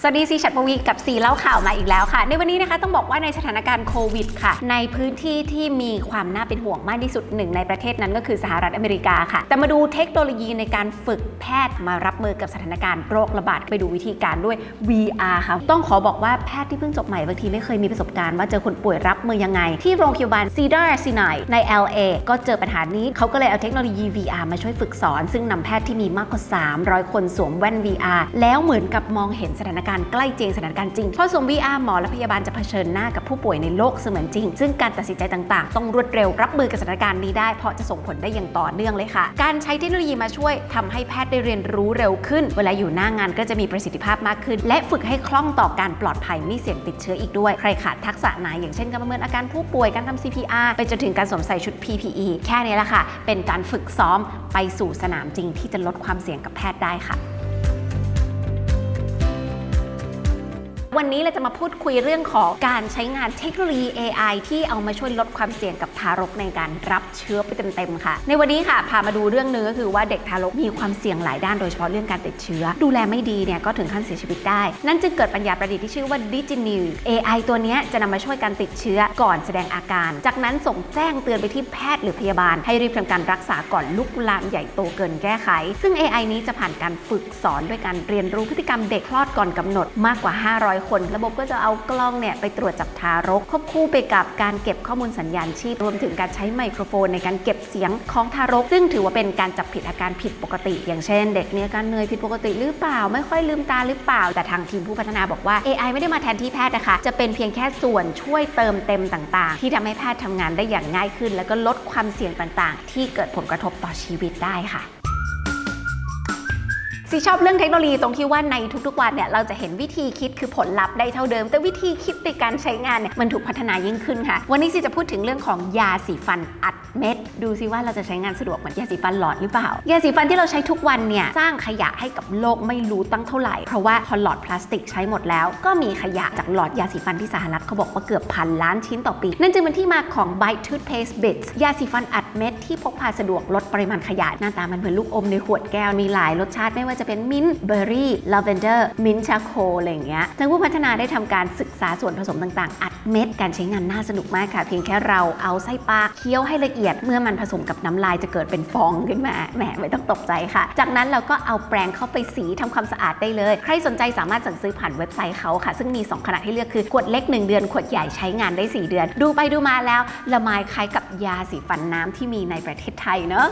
สวัสดีซีชัดปวีกับซีเล่าข่าวมาอีกแล้วค่ะ ในวันนี้นะคะต้องบอกว่าในสถานการณ์โควิดค่ะ ในพื้นที่ที่มีความน่าเป็นห่วงมากที่สุดหนึ่งในประเทศนั้นก็คือสหรัฐอเมริกาค่ะ แต่มาดูเทคโนโลยีในการฝึกแพทย์มารับมือกับสถานการณ์โรคระบาดไปดูวิธีการด้วย VR ค่ะ ต้องขอบอกว่าแพทย์ที่เพิ่งจบใหม่บางทีไม่เคยมีประสบการณ์ว่าเจอคนป่วยรับมือยังไง ที่โรงพยาบาล Cedar Sinai ใน LA ก็เจอปัญหานี้เขาก็เลยเอาเทคโนโลยี VR มาช่วยฝึกสอน ซึ่งนำแพทย์ที่มีมากกว่า 300 คนสวมแว่น VR แล้วเหมือนกับมองเห็นสถานการณ์ใกล้เคียงสถานการณ์จริงเพอสวม VR หมอและพยาบาลจะเผชิญหน้ากับผู้ป่วยในโลกเสมือนจริง ซึ่งการตัดสินใจต่าง ๆ ต้องรวดเร็วรับมือกับสถานการณ์นี้ได้เพราะจะส่งผลได้อย่างต่อเนื่องเลยค่ะ การใช้เทคโนโลยีมาช่วยทำให้แพทย์ได้เรียนรู้เร็วขึ้น เวลาอยู่หน้างานก็จะมีประสิทธิภาพมากขึ้น และฝึกให้คล่องต่อการปลอดภัยไม่เสี่ยงติดเชื้ออีกด้วย ใครขาดทักษะไหนอย่างเช่นการประเมินอาการผู้ป่วยการทำ CPR ไปจนถึงการสวมใส่ชุด PPE แค่นี้แหละค่ะ เป็นการฝึกซ้อมไปสู่สนามจริงที่จะลดความเสี่ยงกับแพทย์ได้ค่ะ วันนี้เราจะมาพูดคุยเรื่องของการใช้งานเทคโนโลยี AI ที่เอามาช่วยลดความเสี่ยงกับทารกในการรับเชื้อไปเต็มๆค่ะ ในวันนี้ค่ะพามาดูเรื่องหนึงก็คือว่าเด็กทารกมีความเสี่ยงหลายด้านโดยเฉพาะเรื่องการติดเชื้อ ดูแลไม่ดีเนี่ยก็ถึงขั้นเสียชีวิตได้ นั่นจึงเกิดปัญญาประดิษฐ์ที่ชื่อว่า d i g i n e w AI ตัวนี้จะนำมาช่วยการติดเชื้อก่อนแสดงอาการ จากนั้นส่งแจ้งเตือนไปที่แพทย์หรือพยาบาล ให้รีบทำการรักษาก่อนลุกลามใหญ่โตเกินแก้ไข ซึ่ง AI นี้จะผ่านการฝึกสอนด้วยการเรียนรู้พฤติกรรมเด็กคลอดก่อนกำหนดมากกว่า 500คนระบบก็จะเอากล้องเนี่ยไปตรวจจับทารกควบคู่ไปกับการเก็บข้อมูลสัญญาณชีพรวมถึงการใช้ไมโครโฟนในการเก็บเสียงของทารก ซึ่งถือว่าเป็นการจับผิดอาการผิดปกติ อย่างเช่น เด็กมีอาการเหนื่อยผิดปกติหรือเปล่า ไม่ค่อยลืมตาหรือเปล่า แต่ทางทีมผู้พัฒนาบอกว่า AI ไม่ได้มาแทนที่แพทย์นะคะจะเป็นเพียงแค่ส่วนช่วยเติมเต็มต่าง ๆ ที่ทำให้แพทย์ทำงานได้อย่างง่ายขึ้น แล้วก็ลดความเสี่ยงต่าง ๆ ที่เกิดผลกระทบต่อชีวิตได้ค่ะ ซีชอบเรื่องเทคโนโลยีตรงที่ว่าในทุกๆวันเนี่ยเราจะเห็นวิธีคิดคือผลลัพธ์ได้เท่าเดิม แต่วิธีคิดในการใช้งานเนี่ยมันถูกพัฒนายิ่งขึ้นค่ะ วันนี้ซีจะพูดถึงเรื่องของยาสีฟันอัดเม็ด ดูซิว่าเราจะใช้งานสะดวกเหมือนยาสีฟันหลอดหรือเปล่ายาสีฟันที่เราใช้ทุกวันเนี่ยสร้างขยะให้กับโลกไม่รู้ตั้งเท่าไหร่ เพราะว่าพอหลอดพลาสติกใช้หมดแล้ว ก็มีขยะจากหลอดยาสีฟันที่สหรัฐเขาบอกว่าเกือบพันล้านชิ้นต่อปี นั่นจึงเป็นที่มาของ Bite Toothpaste Bits ยาสีฟันอัดเม็ดที่พกพาสะดวกลดปริมาณขยะหน้าตามันเหมือนลูกอมในขวดแก้วมีหลายรสชาติไม่ว่าจะเป็นมิ้นท์เบอร์รี่ลาเวนเดอร์มิ้นท์ชาโคอะไรอย่างเงี้ยทางผู้พัฒนาได้ทำการศึกษาส่วนผสมต่างๆ อัดเม็ดการใช้งานน่าสนุกมากค่ะ เพียงแค่เราเอาไส้ปลาเคี้ยวให้ละเอียดเมื่อมันผสมกับน้ำลายจะเกิดเป็นฟองขึ้นมาแหมไม่ต้องตกใจค่ะ จากนั้นเราก็เอาแปรงเข้าไปสีทำความสะอาดได้เลย ใครสนใจสามารถสั่งซื้อผ่านเว็บไซต์เขาค่ะ ซึ่งมี 2 ขนาดให้เลือกคือขวดเล็ก 1 เดือน ขวดใหญ่ใช้งานได้ 4 เดือน ดูไปดูมาแล้วละไมคล้ายกับยาสีฟันน้ำที่มีในประเทศไทยเนอะ